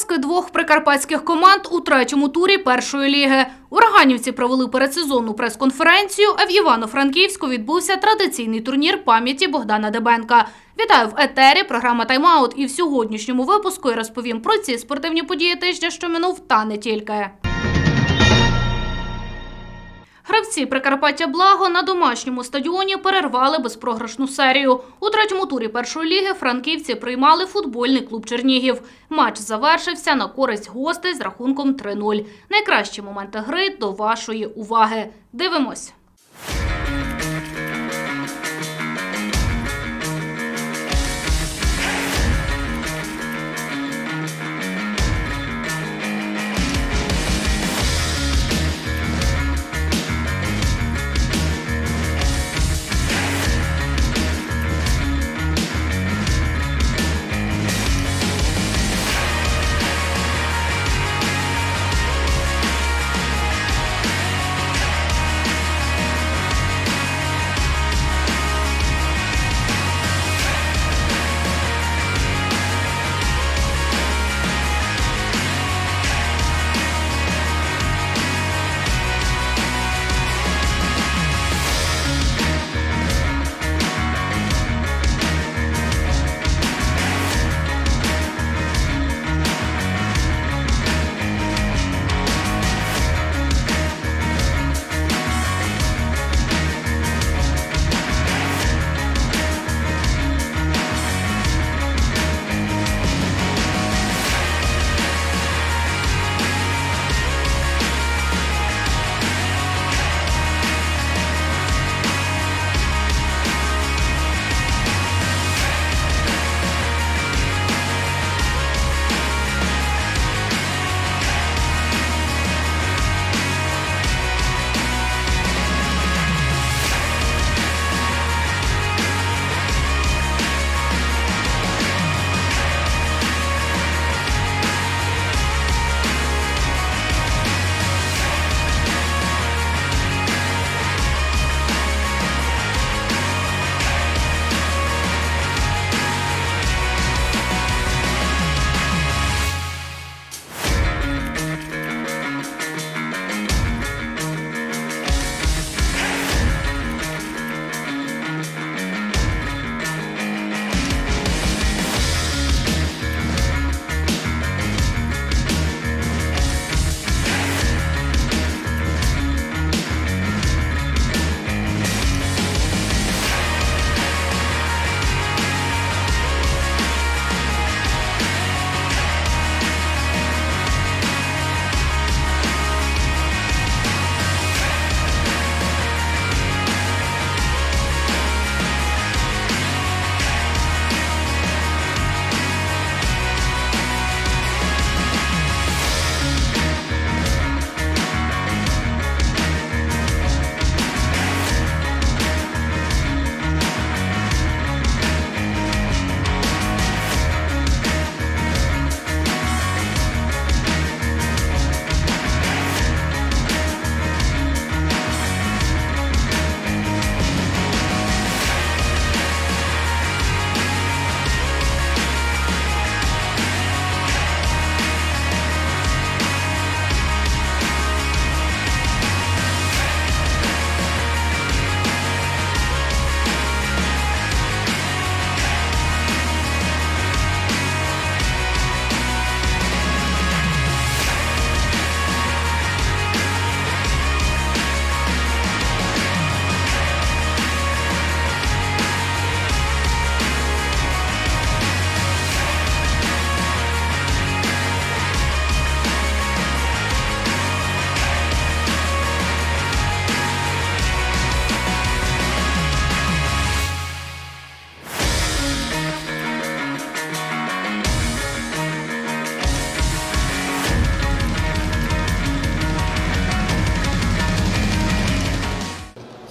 Поразки двох прикарпатських команд у третьому турі першої ліги. Ураганівці провели передсезонну прес-конференцію, а в Івано-Франківську відбувся традиційний турнір пам'яті Богдана Дебенка. Вітаю в етері. Програма «Тайм-аут» і в сьогоднішньому випуску я розповім про ці спортивні події тижня, що минув, та не тільки. Гравці Прикарпаття Благо на домашньому стадіоні перервали безпрограшну серію. У третьому турі першої ліги франківці приймали футбольний клуб Чернігів. Матч завершився на користь гостей з рахунком 3-0. Найкращі моменти гри до вашої уваги. Дивимось.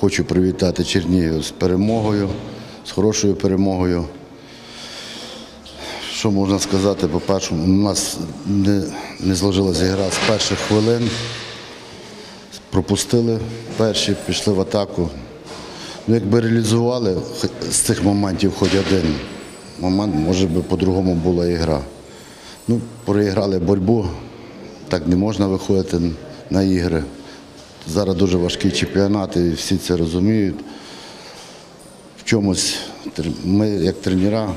Хочу привітати Чернігів з перемогою, з хорошою перемогою. Що можна сказати, по-перше, у нас не, не зложилася гра з перших хвилин. Пропустили перші, пішли в атаку. Ну, якби реалізували з цих моментів хоч один момент, може би по-другому була і гра. Ну, проіграли боротьбу, так не можна виходити на ігри. Зараз дуже важкий чемпіонат, і всі це розуміють. В чомусь ми, як тренера,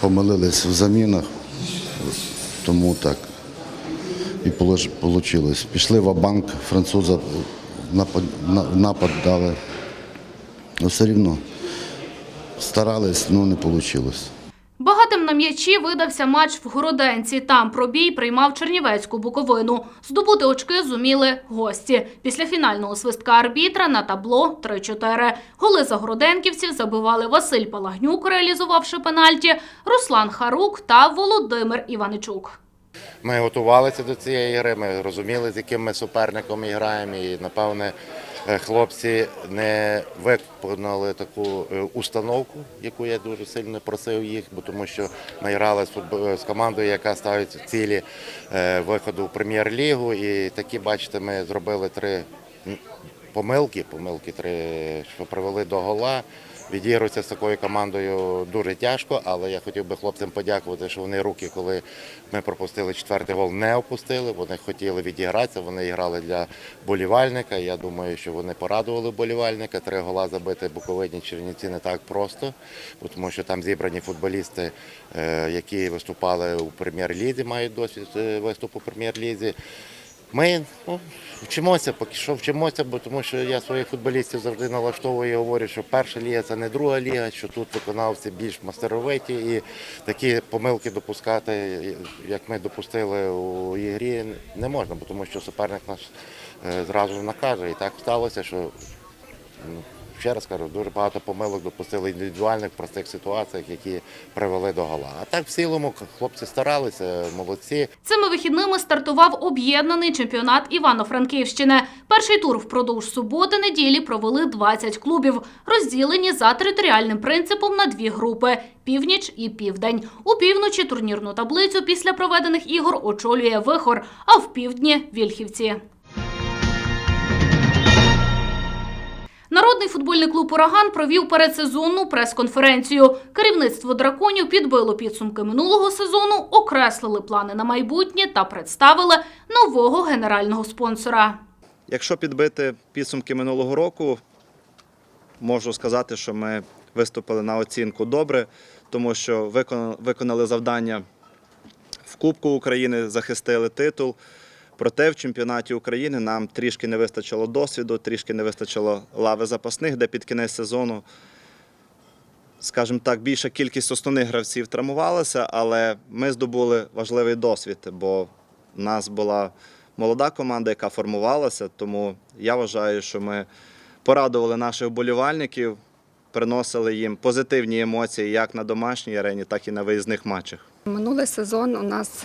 помилились в замінах, тому так і вийшло. Пішли в банк француза напад, дали. Ну, все рівно старались, але не вийшло. На м'ячі видався матч в Городенці. Там пробій приймав Чернівецьку Буковину. Здобути очки зуміли гості. Після фінального свистка арбітра на табло 3-4. Голи за городенківців забивали Василь Палагнюк, реалізувавши пенальті, Руслан Харук та Володимир Іваничук. Ми готувалися до цієї гри, ми розуміли, з яким ми суперником граємо, і напевне хлопці не виконали таку е, установку, яку я дуже сильно просив їх, бо тому що ми грали з, командою, яка ставить цілі е, виходу в прем'єр-лігу. І такі, бачите, ми зробили три помилки, помилки три, що привели до гола. Відігруватися з такою командою дуже тяжко, але я хотів би хлопцям подякувати, що вони руки, коли ми пропустили четвертий гол, не опустили. Вони хотіли відігратися, вони грали для болівальника. Я думаю, що вони порадували болівальника. Три гола забити Буковині Чернівці не так просто, тому що там зібрані футболісти, е, які виступали у прем'єр-лізі, мають досвід е, виступу у прем'єр-лізі. Ми ну, вчимося, поки що вчимося, бо тому що я своїх футболістів завжди налаштовую і говорю, що перша ліга це не друга ліга, що тут виконавці більш мастеровиті і такі помилки допускати, як ми допустили у ігрі, не можна, бо тому що суперник нас е, зразу накаже. І так сталося, що ну, ще раз кажу, дуже багато помилок допустили індивідуальних простих ситуаціях, які привели до гола. А так в цілому хлопці старалися, молодці. Цими вихідними стартував об'єднаний чемпіонат Івано-Франківщини. Перший тур впродовж суботи-неділі провели 20 клубів, розділені за територіальним принципом на дві групи – північ і південь. У півночі турнірну таблицю після проведених ігор очолює Вихор, а в півдні – Вільхівці. Народний футбольний клуб «Ураган» провів передсезонну прес-конференцію. Керівництво драконів підбило підсумки минулого сезону, окреслили плани на майбутнє та представили нового генерального спонсора. Якщо підбити підсумки минулого року, можу сказати, що ми виступили на оцінку добре, тому що виконали, завдання в Кубку України, захистили титул. Проте в чемпіонаті України нам трішки не вистачило досвіду, трішки не вистачило лави запасних, де під кінець сезону, скажімо так, більша кількість основних гравців травмувалася, але ми здобули важливий досвід, бо в нас була молода команда, яка формувалася. Тому я вважаю, що ми порадували наших вболівальників, приносили їм позитивні емоції як на домашній арені, так і на виїзних матчах. Минулий сезон у нас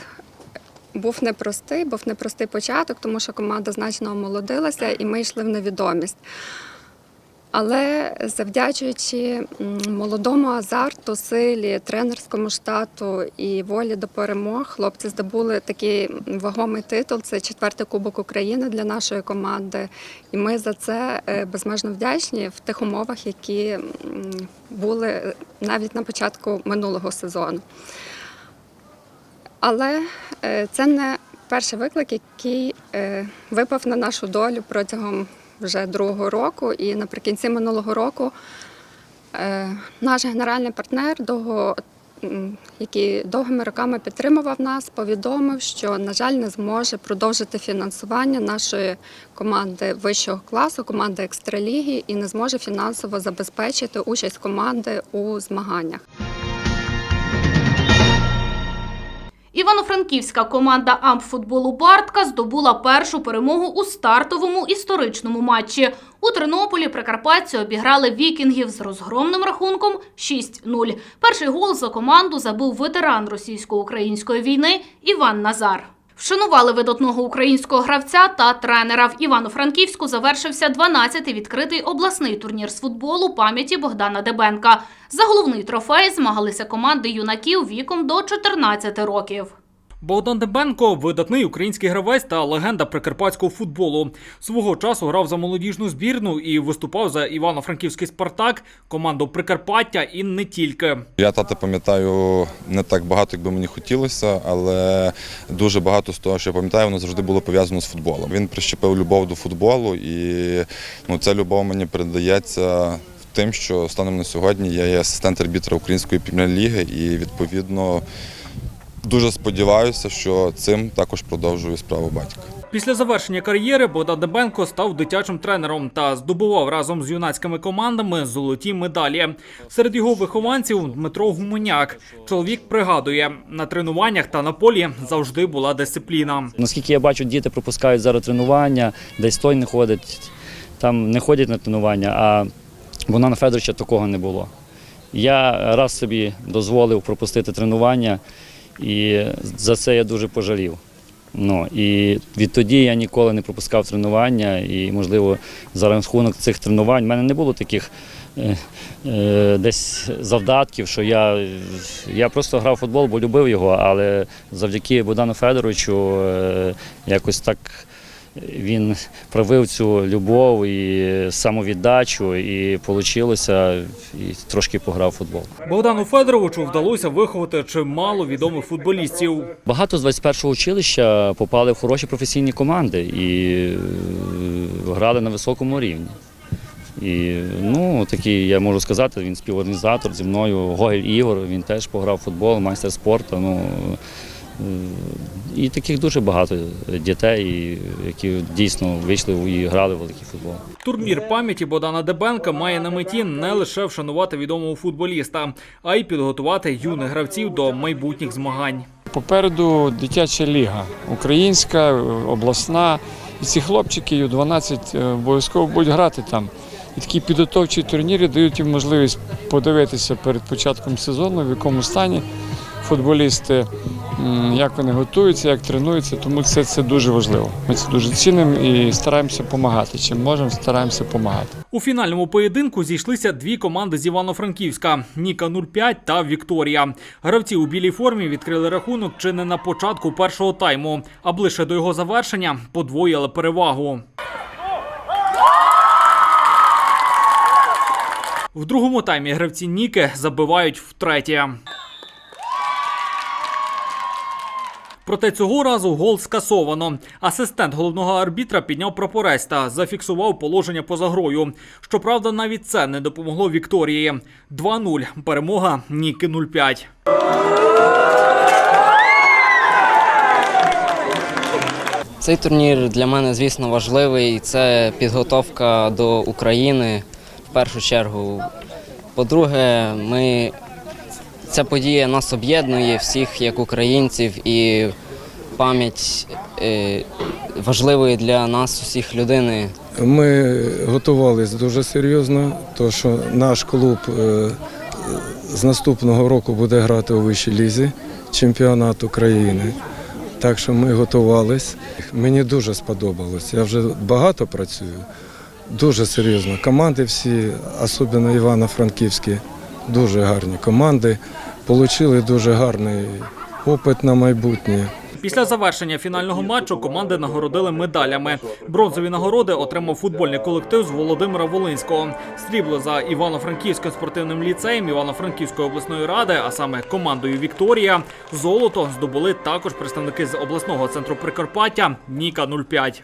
був непростий, був непростий початок, тому що команда значно омолодилася і ми йшли в невідомість. Але завдячуючи молодому азарту, силі, тренерському штату і волі до перемог, хлопці здобули такий вагомий титул. Це четвертий кубок України для нашої команди. І ми за це е, безмежно вдячні в тих умовах, які були навіть на початку минулого сезону. Але е, це не перший виклик, який е, випав на нашу долю протягом вже другого року. І наприкінці минулого року е, наш генеральний партнер, який довгими роками підтримував нас, повідомив, що, на жаль, не зможе продовжити фінансування нашої команди вищого класу, команди екстраліги, і не зможе фінансово забезпечити участь команди у змаганнях. Івано-Франківська команда амфутболу «Бартка» здобула першу перемогу у стартовому історичному матчі. У Тернополі прикарпатці обіграли вікінгів з розгромним рахунком 6-0. Перший гол за команду забив ветеран російсько-української війни Іван Назар. Вшанували видатного українського гравця та тренера. В Івано-Франківську завершився 12-й відкритий обласний турнір з футболу пам'яті Богдана Дебенка. За головний трофей змагалися команди юнаків віком до 14 років. Богдан Дебенко видатний український гравець та легенда прикарпатського футболу. Свого часу грав за молодіжну збірну і виступав за Івано-Франківський Спартак, команду Прикарпаття і не тільки. Я тата пам'ятаю не так багато, як би мені хотілося, але дуже багато з того, що я пам'ятаю, воно завжди було пов'язано з футболом. Він прищепив любов до футболу, і ну, ця любов мені передається тим, що станом на сьогодні я є асистент арбітра Української прем'єр-ліги і відповідно дуже сподіваюся, що цим також продовжую справу батька. Після завершення кар'єри Богдан Дебенко став дитячим тренером та здобував разом з юнацькими командами золоті медалі. Серед його вихованців Дмитро Гуменяк. Чоловік пригадує, на тренуваннях та на полі завжди була дисципліна. Наскільки я бачу, діти пропускають зараз тренування, десь той не ходить, там не ходять на тренування, а Богдана Федоровича такого не було. Я раз собі дозволив пропустити тренування, і за це я дуже пожалів. Ну, і відтоді я ніколи не пропускав тренування, і, можливо, за рахунок цих тренувань в мене не було таких е, е, десь завдатків, що я, я просто грав в футбол, бо любив його, але завдяки Богдану Федоровичу е, якось так він проявив цю любов і самовіддачу, і вийшло, і трошки пограв футбол. Богдану Федоровичу вдалося виховати чимало відомих футболістів. Багато з 21-го училища попали в хороші професійні команди і е, грали на високому рівні. І ну, такий, я можу сказати, він співорганізатор зі мною, Гогель Ігор, він теж пограв в футбол, майстер спорту. Ну, і таких дуже багато дітей, які дійсно вийшли і грали в великий футбол. Турнір пам'яті Богдана Дебенка має на меті не лише вшанувати відомого футболіста, а й підготувати юних гравців до майбутніх змагань. Попереду дитяча ліга, українська, обласна. І ці хлопчики Ю-12 е, обов'язково будуть грати там. І такі підготовчі турніри дають їм можливість подивитися перед початком сезону, в якому стані футболісти, як вони готуються, як тренуються. Тому це, це дуже важливо. Ми це дуже цінимо і стараємося допомагати. Чим можемо, стараємося допомагати. У фінальному поєдинку зійшлися дві команди з Івано-Франківська Ніка 05 та Вікторія. Гравці у білій формі відкрили рахунок чи не на початку першого тайму, а ближче до його завершення подвоїли перевагу. В другому таймі гравці Ніки забивають втретє. Проте цього разу гол скасовано. Асистент головного арбітра підняв прапорець та зафіксував положення поза грою. Щоправда, навіть це не допомогло Вікторії. 2-0. Перемога Ніки 05. Цей турнір для мене, звісно, важливий. Це підготовка до України в першу чергу. По-друге, ми... ця подія нас об'єднує всіх як українців і пам'ять е, важливої для нас усіх людини. Ми готувалися дуже серйозно, тому що наш клуб е, з наступного року буде грати у вищій лізі чемпіонат України. Так що ми готувалися. Мені дуже сподобалось. Я вже багато працюю, дуже серйозно. Команди всі, особливо Івано-Франківські, дуже гарні команди. Получили дуже гарний опит на майбутнє. Після завершення фінального матчу команди нагородили медалями. Бронзові нагороди отримав футбольний колектив з Володимира Волинського. Срібло за Івано-Франківським спортивним ліцеєм Івано-Франківської обласної ради, а саме командою Вікторія. Золото здобули також представники з обласного центру Прикарпаття Ніка 05.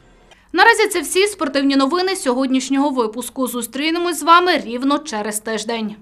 Наразі це всі спортивні новини сьогоднішнього випуску. Зустрінемось з вами рівно через тиждень.